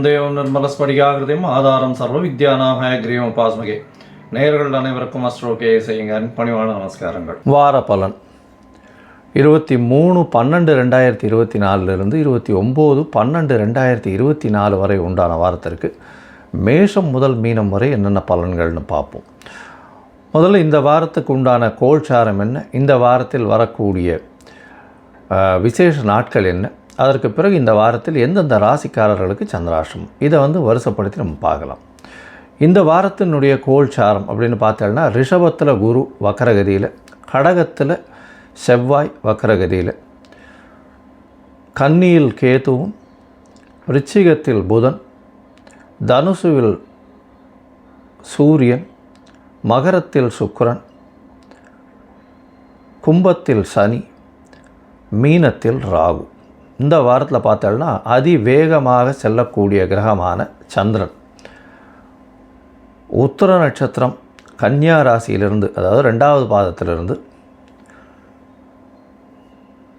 ஞானானந்தமயம் தேவம் நிர்மலஸ்படிகாகிருதியும் ஆதாரம் சர்வ வித்யானாக கிரீவம் பாஸ்மகே நேர்கள் அனைவருக்கும் அஸ்ட்ரோகே செய்யுங்க. பணிவான நமஸ்காரங்கள். வார பலன். இருபத்தி மூணு பன்னெண்டு ரெண்டாயிரத்தி இருபத்தி நாலுலேருந்து இருபத்தி ஒம்பது பன்னெண்டு ரெண்டாயிரத்தி இருபத்தி நாலு வரை உண்டான வாரத்திற்கு மேஷம் முதல் மீனம் வரை என்னென்ன பலன்கள்னு பார்ப்போம். முதல்ல இந்த வாரத்துக்கு உண்டான கோல்சாரம் என்ன? இந்த வாரத்தில் வரக்கூடிய விசேஷ நாட்கள் என்ன? அதற்கு பிறகு இந்த வாரத்தில் எந்தெந்த ராசிக்காரர்களுக்கு சந்திராஷ்டிரமம் இதை வந்து வருஷப்படுத்தி நம்ம பார்க்கலாம். இந்த வாரத்தினுடைய கோல்சாரம் அப்படின்னு பார்த்தோம்னா ரிஷபத்தில் குரு வக்கரகதியில் கடகத்தில் செவ்வாய் வக்கரகதியில் கன்னியில் கேதுவும் ரிச்சிகத்தில் புதன் தனுசுவில் சூரியன் மகரத்தில் சுக்கரன் கும்பத்தில் சனி மீனத்தில் ராகு. இந்த வாரத்தில் பார்த்தோம்னா அதிவேகமாக செல்லக்கூடிய கிரகமான சந்திரன். உத்தர நட்சத்திரம் கன்னியா ராசியிலிருந்து அதாவது ரெண்டாவது பாதத்திலிருந்து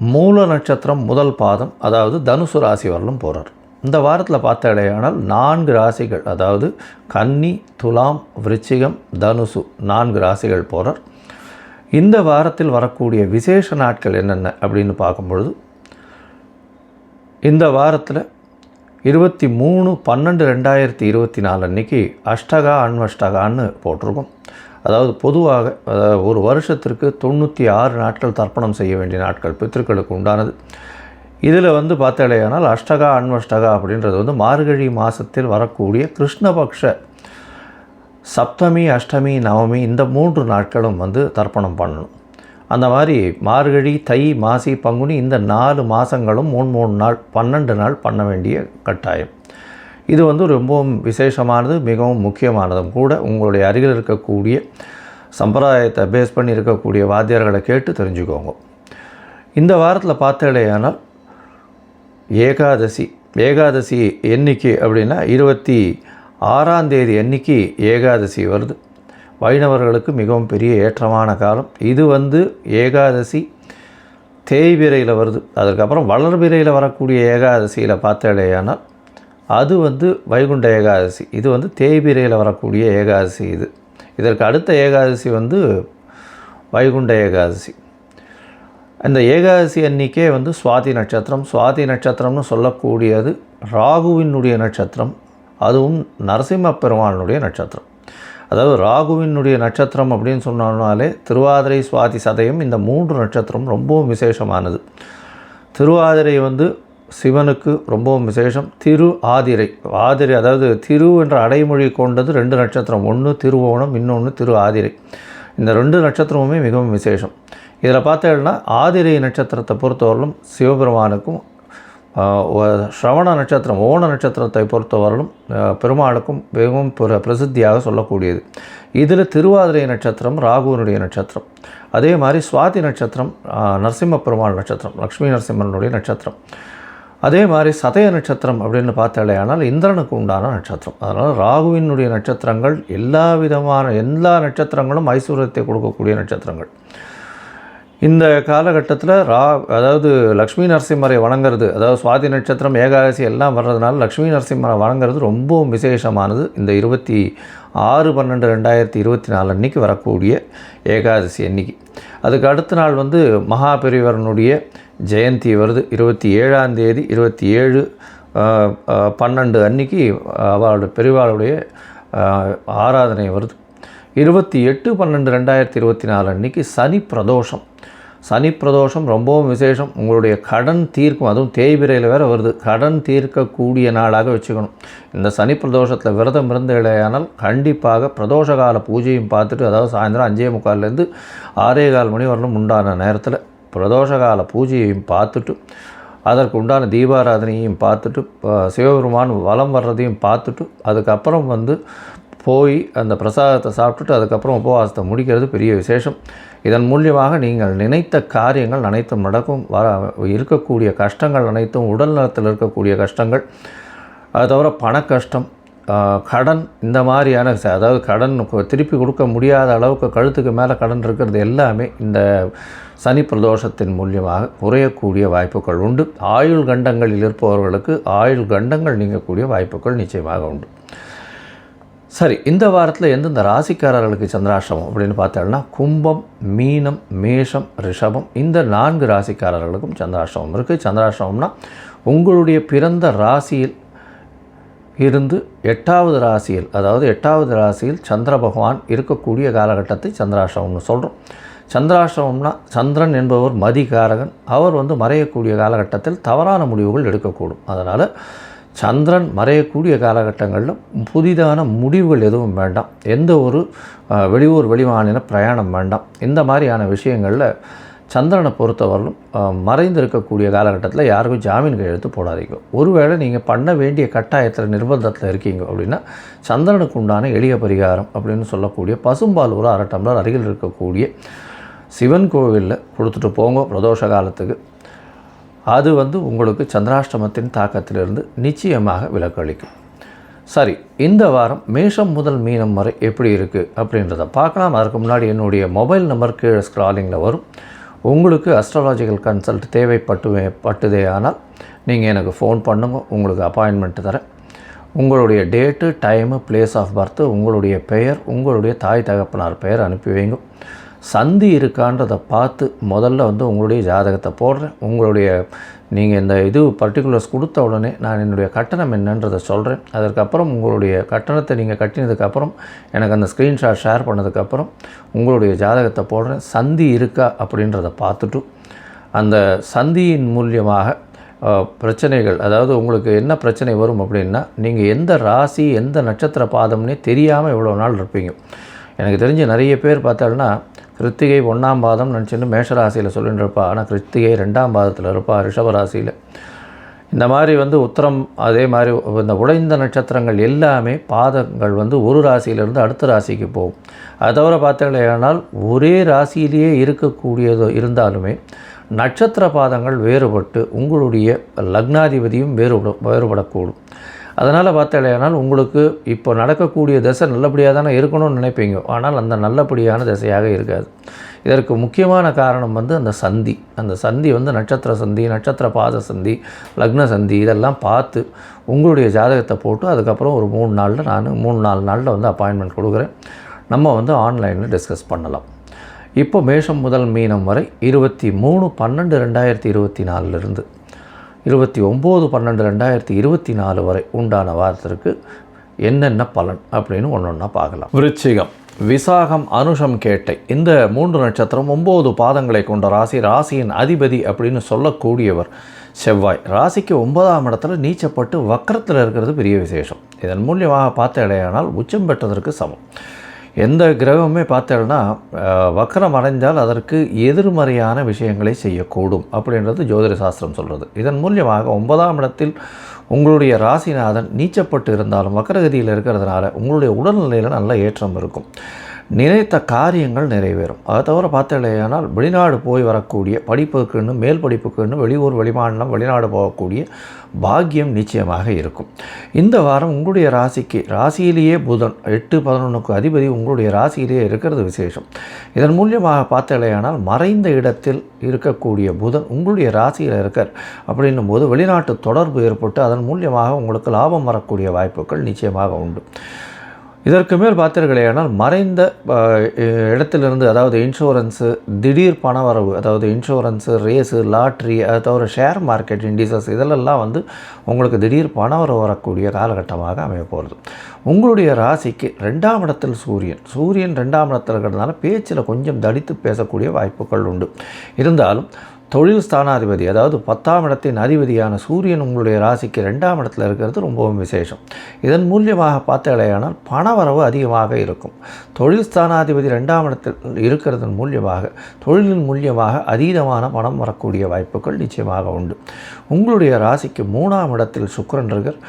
மூல நட்சத்திரம் முதல் பாதம் அதாவது தனுசு ராசி வரலும் போகிறார் இந்த வாரத்தில் பார்த்த இடையானால் நான்கு ராசிகள் அதாவது கன்னி துலாம் விருச்சிகம் தனுசு நான்கு ராசிகள் போகிறார் இந்த வாரத்தில் வரக்கூடிய விசேஷ நாட்கள் என்னென்ன அப்படின்னு பார்க்கும்பொழுது இந்த வாரத்தில் இருபத்தி மூணு பன்னெண்டு ரெண்டாயிரத்தி இருபத்தி நாலு அன்றைக்கி அஷ்டகா அன்வஷ்டகான்னு போட்டிருக்கோம். அதாவது பொதுவாக அதாவது ஒரு வருஷத்திற்கு தொண்ணூற்றி ஆறு நாட்கள் தர்ப்பணம் செய்ய வேண்டிய நாட்கள் பித்திருக்களுக்கு உண்டானது. இதில் வந்து பார்த்தாலேயானால் அஷ்டகா அன்வஷ்டகா அப்படின்றது வந்து மார்கழி மாதத்தில் வரக்கூடிய கிருஷ்ணபக்ஷ சப்தமி அஷ்டமி நவமி இந்த மூன்று நாட்களும் வந்து தர்ப்பணம் பண்ணணும். அந்த மாதிரி மார்கழி தை மாசி பங்குனி இந்த நாலு மாதங்களும் மூணு மூணு நாள் பன்னெண்டு நாள் பண்ண வேண்டிய கட்டாயம். இது வந்து ரொம்பவும் விசேஷமானது மிகவும் முக்கியமானதும் கூட உங்களுடைய அருகில் இருக்கக்கூடிய சம்பிரதாயத்தை பேஸ் பண்ணி இருக்கக்கூடிய வாத்தியார்களை கேட்டு தெரிஞ்சுக்கோங்க. இந்த வாரத்தில் பார்த்தாலேயானால் ஏகாதசி ஏகாதசி எண்ணிக்கை அப்படின்னா இருபத்தி ஆறாம் தேதி அன்னைக்கு ஏகாதசி வருது. வைணவர்களுக்கு மிகவும் பெரிய ஏற்றமான காலம். இது வந்து ஏகாதசி தேய்பிரையில் வருது. அதற்கப்புறம் வளர்பிரையில் வரக்கூடிய ஏகாதசியில் பார்த்தாலேயானால் அது வந்து வைகுண்ட ஏகாதசி. இது வந்து தேய்பிரையில் வரக்கூடிய ஏகாதசி இது. இதற்கு அடுத்த ஏகாதசி வந்து வைகுண்ட ஏகாதசி. அந்த ஏகாதசி அன்னிக்கே வந்து சுவாதி நட்சத்திரம். சுவாதி நட்சத்திரம்னு சொல்லக்கூடியது ராகுவினுடைய நட்சத்திரம். அதுவும் நரசிம்ம பெருமானுடைய நட்சத்திரம். அதாவது ராகுவினுடைய நட்சத்திரம் அப்படின்னு சொன்னாலே திருவாதிரை சுவாதி சதயம் இந்த மூன்று நட்சத்திரம் ரொம்பவும் விசேஷமானது. திருவாதிரை வந்து சிவனுக்கு ரொம்பவும் விசேஷம். திரு ஆதிரை. ஆதிரை அதாவது திரு என்ற அடைமொழி கொண்டது ரெண்டு நட்சத்திரம். ஒன்று திருவோணம் இன்னொன்று திரு ஆதிரை. இந்த ரெண்டு நட்சத்திரமுமே மிகவும் விசேஷம். இதில் பார்த்தேன்னா ஆதிரை நட்சத்திரத்தை பொறுத்தவரையிலும் சிவபெருமானுக்கும் ஸ்ரவண நட்சத்திரம் ஓண நட்சத்திரத்தை பொறுத்தவரையிலும் பெருமாளுக்கும் மிகவும் பிரசித்தியாக சொல்லக்கூடியது. இதில் திருவாதிரை நட்சத்திரம் ராகுவனுடைய நட்சத்திரம். அதே மாதிரி சுவாதி நட்சத்திரம் நரசிம்ம பெருமாள் நட்சத்திரம் லக்ஷ்மி நரசிம்மனுடைய நட்சத்திரம். அதே மாதிரி சதய நட்சத்திரம் அப்படின்னு பார்த்தாலேயானால் இந்திரனுக்கு உண்டான நட்சத்திரம். அதனால் ராகுவினுடைய நட்சத்திரங்கள் எல்லா விதமான எல்லா நட்சத்திரங்களும் ஐஸ்வர்யத்தை கொடுக்கக்கூடிய நட்சத்திரங்கள். இந்த காலகட்டத்தில் ரா அதாவது லக்ஷ்மி நரசிம்மரை வணங்குறது அதாவது சுவாதி நட்சத்திரம் ஏகாதசி எல்லாம் வர்றதுனால லக்ஷ்மி நரசிம்மரை வணங்குறது ரொம்பவும் விசேஷமானது. இந்த இருபத்தி ஆறு பன்னெண்டு ரெண்டாயிரத்தி இருபத்தி நாலு அன்னைக்கு வரக்கூடிய ஏகாதசி அன்னைக்கு. அதுக்கு அடுத்த நாள் வந்து மகாபெரிவரனுடைய ஜெயந்தி வருது. இருபத்தி ஏழாம் தேதி இருபத்தி ஏழு பன்னெண்டு அன்னைக்கு அவளுடைய பெரிவாளுடைய ஆராதனை வருது. இருபத்தி எட்டு பன்னெண்டு ரெண்டாயிரத்தி இருபத்தி நாலு அன்னைக்கு சனி பிரதோஷம். சனி பிரதோஷம் ரொம்பவும் விசேஷம். உங்களுடைய கடன் தீர்க்கும் அதுவும் தேய்பிரையில் வேறு வருது. கடன் தீர்க்கக்கூடிய நாளாக வச்சுக்கணும். இந்த சனி பிரதோஷத்தில் விரதம் இருந்து இடையானால் கண்டிப்பாக பிரதோஷ கால பூஜையும் பார்த்துட்டு அதாவது சாயந்தரம் அஞ்சே முக்கால்லேருந்து ஆறே கால் மணி வரலும் உண்டான நேரத்தில் பிரதோஷ கால பூஜையையும் பார்த்துட்டு அதற்கு உண்டான தீபாராதனையும் பார்த்துட்டு சிவபெருமான் வலம் வர்றதையும் பார்த்துட்டு அதுக்கப்புறம் வந்து போய் அந்த பிரசாதத்தை சாப்பிட்டுட்டு அதுக்கப்புறம் உபவாசத்தை முடிக்கிறது பெரிய விசேஷம். இதன் மூலியமாக நீங்கள் நினைத்த காரியங்கள் அனைத்தும் நடக்கும் வர இருக்கக்கூடிய கஷ்டங்கள் அனைத்தும் உடல் நலத்தில் இருக்கக்கூடிய கஷ்டங்கள் அது தவிர பண கஷ்டம் கடன் இந்த மாதிரியான அதாவது கடன் திருப்பி கொடுக்க முடியாத அளவுக்கு கழுத்துக்கு மேலே கடன் இருக்கிறது எல்லாமே இந்த சனி பிரதோஷத்தின் மூலியமாக குறையக்கூடிய வாய்ப்புகள் உண்டு. ஆயுள் கண்டங்களில் இருப்பவர்களுக்கு ஆயுள் கண்டங்கள் நீங்கக்கூடிய வாய்ப்புகள் நிச்சயமாக உண்டு. சரி இந்த வாரத்தில் எந்தெந்த ராசிக்காரர்களுக்கு சந்திராஷ்டமம் அப்படின்னு பார்த்தோம்னா கும்பம் மீனம் மேஷம் ரிஷபம் இந்த நான்கு ராசிக்காரர்களுக்கும் சந்திராஷ்டமம் இருக்குது சந்திராஷ்டமம்னா உங்களுடைய பிறந்த ராசியில் இருந்து எட்டாவது ராசியில் அதாவது எட்டாவது ராசியில் சந்திர பகவான் இருக்கக்கூடிய காலகட்டத்தை சந்திராஷ்டமம்னு சொல்கிறோம் சந்திராஷ்டமம்னா சந்திரன் என்பவர் மதிகாரகன். அவர் வந்து மறையக்கூடிய காலகட்டத்தில் தவறான முடிவுகள் எடுக்கக்கூடும். அதனால் சந்திரன் மறையக்கூடிய காலகட்டங்களில் புதிதான முடிவுகள் எதுவும் வேண்டாம். எந்த ஒரு வெளியூர் வெளிமாநில பிரயாணம் வேண்டாம். இந்த மாதிரியான விஷயங்களில் சந்திரனை பொறுத்தவரையிலும் மறைந்து மறைந்திருக்கக்கூடிய காலகட்டத்தில் யாருக்கும் ஜாமீன் கையெழுத்து போடாதீங்க. ஒருவேளை நீங்கள் பண்ண வேண்டிய கட்டாயத்தில் நிர்பந்தத்தில் இருக்கீங்க அப்படின்னா சந்திரனுக்கு உண்டான எளிய பரிகாரம் அப்படின்னு சொல்லக்கூடிய பசும்பால் ஒரு அரை டம்ளர் அருகில் இருக்கக்கூடிய சிவன் கோவிலில் கொடுத்துட்டு போங்க பிரதோஷ காலத்துக்கு. அது வந்து உங்களுக்கு சந்திராஷ்டமத்தின் தாக்கத்திலிருந்து நிச்சயமாக விலக்களிக்கும். சரி இந்த வாரம் மேஷம் முதல் மீனம் வரை எப்படி இருக்குது அப்படின்றத பார்க்கலாம். அதற்கு முன்னாடி என்னுடைய மொபைல் நம்பர் கீழே ஸ்க்ராலிங்கில் வரும். உங்களுக்கு அஸ்ட்ராலாஜிக்கல் கன்சல்ட் தேவைப்பட்டு பட்டுதே ஆனால் நீங்கள் எனக்கு ஃபோன் பண்ணுங்க உங்களுக்கு அப்பாயின்மெண்ட் தரேன். உங்களுடைய date time place of birth உங்களுடைய பெயர் உங்களுடைய தாய் தகப்பனார் பெயர் அனுப்பி வைங்க. சந்தி இருக்கான்றதை பார்த்து முதல்ல வந்து உங்களுடைய ஜாதகத்தை போடுறேன். உங்களுடைய நீங்கள் இந்த இது பர்டிகுலர்ஸ் கொடுத்த உடனே நான் என்னுடைய கட்டணம் என்னன்றதை சொல்கிறேன் அதற்கப்புறம் உங்களுடைய கட்டணத்தை நீங்கள் கட்டினதுக்கப்புறம் எனக்கு அந்த ஸ்க்ரீன்ஷாட் ஷேர் பண்ணதுக்கப்புறம் உங்களுடைய ஜாதகத்தை போடுறேன். சந்தி இருக்கா அப்படின்றத பார்த்துட்டு அந்த சந்தியின் மூலியமாக பிரச்சனைகள் அதாவது உங்களுக்கு என்ன பிரச்சனை வரும் அப்படின்னா நீங்கள் எந்த ராசி எந்த நட்சத்திர பாதம்னே தெரியாமல் இவ்வளோ நாள் இருப்பீங்க. எனக்கு தெரிஞ்ச நிறைய பேர் பார்த்தாலும்னா கிருத்திகை ஒன்றாம் பாதம் நினச்சின்னு மேஷராசியில் சொல்லிட்டு இருப்பா ஆனால் கிருத்திகை ரெண்டாம் பாதத்தில் இருப்பாள் ரிஷபராசியில். இந்த மாதிரி வந்து உத்தரம் அதே மாதிரி இந்த உடைந்த நட்சத்திரங்கள் எல்லாமே பாதங்கள் வந்து ஒரு ராசியிலிருந்து அடுத்த ராசிக்கு போகும். அதை தவிர பார்த்தீங்கன்னா ஒரே ராசியிலேயே இருக்கக்கூடியது இருந்தாலுமே நட்சத்திர பாதங்கள் வேறுபட்டு உங்களுடைய லக்னாதிபதியும் வேறுபட வேறுபடக்கூடும். அதனால் பார்த்தாலேனால் உங்களுக்கு இப்போ நடக்கக்கூடிய தசை நல்லபடியாக தானே இருக்கணும்னு நினைப்பீங்க. ஆனால் அந்த நல்லபடியான திசையாக இருக்காது. இதற்கு முக்கியமான காரணம் வந்து அந்த சந்தி. அந்த சந்தி வந்து நட்சத்திர சந்தி நட்சத்திர பாத சந்தி லக்ன சந்தி இதெல்லாம் பார்த்து உங்களுடைய ஜாதகத்தை போட்டு அதுக்கப்புறம் ஒரு மூணு நாளில் நான் மூணு நாலு நாளில் வந்து அப்பாயின்மெண்ட் கொடுக்குறேன். நம்ம வந்து ஆன்லைனில் டிஸ்கஸ் பண்ணலாம். இப்போ மேஷம் முதல் மீனம் வரை இருபத்தி மூணு பன்னெண்டு ரெண்டாயிரத்தி இருபத்தி நாலுலேருந்து இருபத்தி ஒம்பது பன்னெண்டு ரெண்டாயிரத்தி இருபத்தி நாலு வரை உண்டான வாரத்திற்கு என்னென்ன பலன் அப்படின்னு ஒன்று ஒன்றா பார்க்கலாம். விருச்சிகம். விசாகம் அனுஷம் கேட்டை. இந்த மூன்று நட்சத்திரம் ஒம்பது பாதங்களை கொண்ட ராசி ராசியின் அதிபதி அப்படின்னு சொல்லக்கூடியவர் செவ்வாய். ராசிக்கு ஒன்பதாம் இடத்துல நீச்சப்பட்டு வக்கரத்தில் இருக்கிறது பெரிய விசேஷம். இதன் மூலியமாக பார்த்த இடையானால் உச்சம் பெற்றதற்கு சமம். எந்த கிரகமுமே பார்த்தேன்னா வக்கரம் அடைந்தால் அதற்கு எதிர்மறையான விஷயங்களை செய்யக்கூடும் அப்படின்றது ஜோதிட சாஸ்திரம் சொல்கிறது இதன் மூலியமாக ஒன்பதாம் இடத்தில் உங்களுடைய ராசிநாதன் நீச்சப்பட்டு இருந்தாலும் வக்கரகதியில் இருக்கிறதுனால உங்களுடைய உடல்நிலையில் நல்ல ஏற்றம் இருக்கும். நினைத்த காரியங்கள் நிறைவேறும். அதை தவிர பார்த்தலையானால் வெளிநாடு போய் வரக்கூடிய படிப்புக்குன்னு மேல் படிப்புக்குன்னு வெளியூர் வெளிமாநிலம் வெளிநாடு போகக்கூடிய பாக்கியம் நிச்சயமாக இருக்கும். இந்த வாரம் உங்களுடைய ராசிக்கு ராசியிலேயே புதன் எட்டு பதினொன்றுக்கு அதிபதி உங்களுடைய ராசியிலேயே இருக்கிறது விசேஷம். இதன் மூலியமாக பார்த்தலையானால் மறைந்த இடத்தில் இருக்கக்கூடிய புதன் உங்களுடைய ராசியில் இருக்கார். அப்படின்னும் போது வெளிநாட்டு தொடர்பு ஏற்பட்டு அதன் மூலியமாக உங்களுக்கு லாபம் வரக்கூடிய வாய்ப்புகள் நிச்சயமாக உண்டு. இதற்கு மேல் பார்த்தீர்களேயானால் மறைந்த இடத்திலிருந்து அதாவது இன்சூரன்ஸு திடீர் பணவரவு அதாவது இன்சூரன்ஸு ரேஸு லாட்ரி அதை தவிர ஷேர் மார்க்கெட் இண்டிசஸ் இதிலெல்லாம் வந்து உங்களுக்கு திடீர் பணவரவு வரக்கூடிய காலகட்டமாக அமைய போகிறது உங்களுடைய ராசிக்கு ரெண்டாம் இடத்தில் சூரியன். சூரியன் ரெண்டாம் இடத்தில் இருக்கிறதுனால பேச்சில் கொஞ்சம் தடித்து பேசக்கூடிய வாய்ப்புகள் உண்டு. இருந்தாலும் தொழில் ஸ்தானாதிபதி அதாவது பத்தாம் இடத்தின் அதிபதியான சூரியன் உங்களுடைய ராசிக்கு ரெண்டாம் இடத்துல இருக்கிறது ரொம்பவும் விசேஷம். இதன் மூலியமாக பார்த்தலையானால் பணவரவு அதிகமாக இருக்கும். தொழில் ஸ்தானாதிபதி ரெண்டாம் இடத்தில் இருக்கிறதன் மூலியமாக தொழிலின் மூலியமாக அதீதமான பணம் வரக்கூடிய வாய்ப்புகள் நிச்சயமாக உண்டு. உங்களுடைய ராசிக்கு மூணாம் இடத்தில் சுக்கரன் இருக்கார்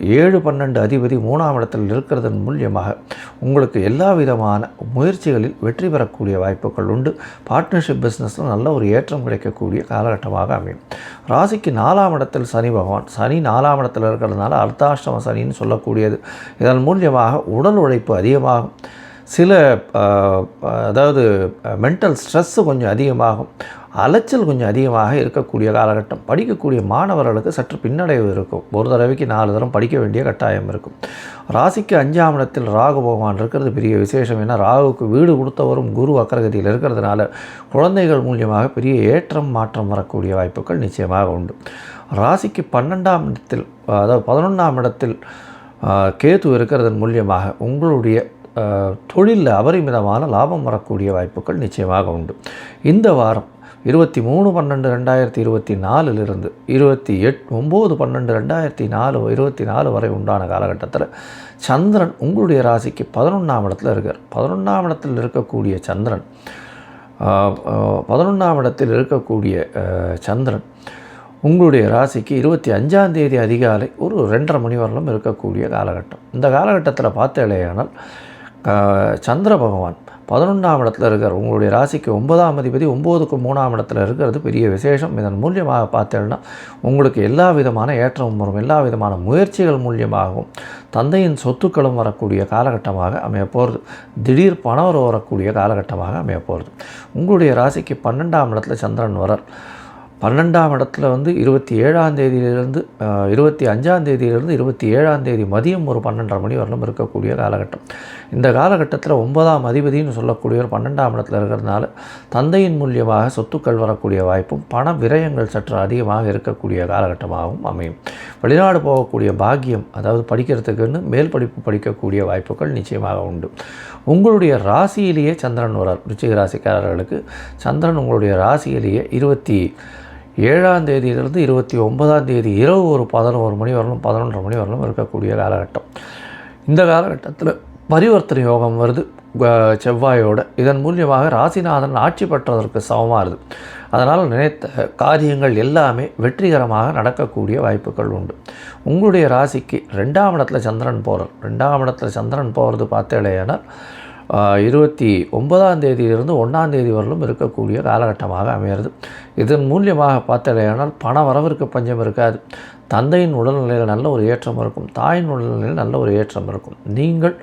ஏழு பன்னெண்டு அதிபதி மூணாம் இடத்தில் இருக்கிறதன் மூலியமாக உங்களுக்கு எல்லா விதமான முயற்சிகளில் வெற்றி பெறக்கூடிய வாய்ப்புகள் உண்டு. பார்ட்னர்ஷிப் பிஸ்னஸில் நல்ல ஒரு ஏற்றம் கிடைக்கக்கூடிய காலகட்டமாக அமையும். ராசிக்கு நாலாம் இடத்தில் சனி பகவான். சனி நாலாம் இடத்தில் இருக்கிறதுனால அர்த்தாஷ்டம சனின்னு சொல்லக்கூடியது. இதன் மூலியமாக உடல் உழைப்பு அதிகமாகும். சில அதாவது மென்டல் ஸ்ட்ரெஸ்ஸு கொஞ்சம் அதிகமாகும். அலைச்சல் கொஞ்சம் அதிகமாக இருக்கக்கூடிய காலகட்டம். படிக்கக்கூடிய மாணவர்களுக்கு சற்று பின்னடைவு இருக்கும். ஒரு தடவைக்கு நாலு தரம் படிக்க வேண்டிய கட்டாயம் இருக்கும். ராசிக்கு அஞ்சாம் இடத்தில் ராகு பகவான் இருக்கிறது பெரிய விசேஷம். ஏன்னா ராகுவுக்கு வீடு கொடுத்தவரும் குரு அக்கரகதியில் இருக்கிறதுனால குழந்தைகள் மூலியமாக பெரிய ஏற்றம் மாற்றம் வரக்கூடிய வாய்ப்புகள் நிச்சயமாக உண்டு. ராசிக்கு பன்னெண்டாம் இடத்தில் அதாவது பதினொன்றாம் இடத்தில் கேது இருக்கிறதன் மூலியமாக உங்களுடைய தொழிலில் அபரிமிதமான லாபம் வரக்கூடிய வாய்ப்புகள் நிச்சயமாக உண்டு. இந்த வாரம் இருபத்தி மூணு பன்னெண்டு ரெண்டாயிரத்தி இருபத்தி நாலுலிருந்து இருபத்தி எட் ஒம்பது பன்னெண்டு ரெண்டாயிரத்தி நாலு இருபத்தி நாலு வரை உண்டான காலகட்டத்தில் சந்திரன் உங்களுடைய ராசிக்கு பதினொன்றாம் இடத்துல இருக்கார். பதினொன்றாம் இடத்தில் இருக்கக்கூடிய சந்திரன் பதினொன்றாம் இடத்தில் இருக்கக்கூடிய சந்திரன் உங்களுடைய ராசிக்கு இருபத்தி அஞ்சாம் தேதி அதிகாலை ஒரு ரெண்டரை மணி வரலும் இருக்கக்கூடிய காலகட்டம். இந்த காலகட்டத்தில் பார்த்தேலையானால் ஆஹ், சந்திர பகவான் பதினொன்றாம் இடத்துல இருக்கார். உங்களுடைய ராசிக்கு ஒன்பதாம் அதிபதி ஒம்போதுக்கு மூணாம் இடத்துல இருக்கிறது பெரிய விசேஷம். இதன் மூலியமாக பார்த்தேன்னா உங்களுக்கு எல்லா விதமான ஏற்றமும் வரும். எல்லா விதமான முயற்சிகள் மூலியமாகவும் தந்தையின் சொத்துக்களும் வரக்கூடிய காலகட்டமாக அமைய போகிறது திடீர் பணம் வரக்கூடிய காலகட்டமாக அமைய போகிறது உங்களுடைய ராசிக்கு பன்னெண்டாம் இடத்துல சந்திரன் வரார் பன்னெண்டாம் இடத்துல வந்து இருபத்தி ஏழாம் தேதியிலிருந்து இருபத்தி அஞ்சாம் தேதியிலிருந்து இருபத்தி ஏழாம் தேதி மதியம் ஒரு பன்னெண்டரை மணி வரலும் இருக்கக்கூடிய காலகட்டம். இந்த காலகட்டத்தில் ஒன்பதாம் அதிபதினு சொல்லக்கூடிய ஒரு பன்னெண்டாம் இடத்துல இருக்கிறதுனால தந்தையின் மூலியமாக சொத்துக்கள் வரக்கூடிய வாய்ப்பும் பண விரயங்கள் சற்று அதிகமாக இருக்கக்கூடிய காலகட்டமாகவும் அமையும். வெளிநாடு போகக்கூடிய பாக்கியம் அதாவது படிக்கிறதுக்குன்னு மேல் படிப்பு படிக்கக்கூடிய வாய்ப்புகள் நிச்சயமாக உண்டு. உங்களுடைய ராசியிலேயே சந்திரன் வரார் ருச்சிக ராசிக்காரர்களுக்கு. சந்திரன் உங்களுடைய ராசியிலேயே இருபத்தி ஏழாம் தேதியிலிருந்து இருபத்தி ஒன்பதாம் தேதி இரவு ஒரு பதினோரு மணி வரலும் பதினொன்றரை மணி வரலும் இருக்கக்கூடிய காலகட்டம். இந்த காலகட்டத்தில் பரிவர்த்தனை யோகம் வருது. செவ்வாயோட. இதன் மூலியமாக ராசிநாதன் ஆட்சி பெற்றதற்கு சமமாகுது அதனால் நினைத்த காரியங்கள் எல்லாமே வெற்றிகரமாக நடக்கக்கூடிய வாய்ப்புகள் உண்டு. உங்களுடைய ராசிக்கு ரெண்டாம் இடத்துல சந்திரன் போகிறது ரெண்டாம் இடத்துல சந்திரன் போகிறது பார்த்தேலையானால் இருபத்தி ஒன்பதாம் தேதியிலிருந்து ஒன்றாம் தேதி வரலும் இருக்கக்கூடிய காலகட்டமாக அமையிறது இதன் மூலியமாக பார்த்தலையானால் பண வரவிற்கு பஞ்சம் இருக்காது. தந்தையின் உடல்நிலையில் நல்ல ஒரு ஏற்றம் இருக்கும். தாயின் உடல்நிலையில் நல்ல ஒரு ஏற்றம் இருக்கும். நீங்கள்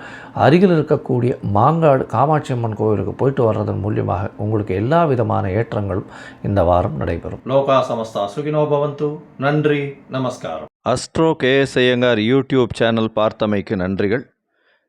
அருகில் இருக்கக்கூடிய மாங்காடு காமாட்சி அம்மன் கோவிலுக்கு போயிட்டு வர்றதன் மூலியமாக உங்களுக்கு எல்லா விதமான ஏற்றங்களும் இந்த வாரம் நடைபெறும். லோகா சமஸ்தா சுகினோ பவந்து. நன்றி நமஸ்காரம். Astro KS Iyengar YouTube channel பார்த்தமைக்கு நன்றிகள்.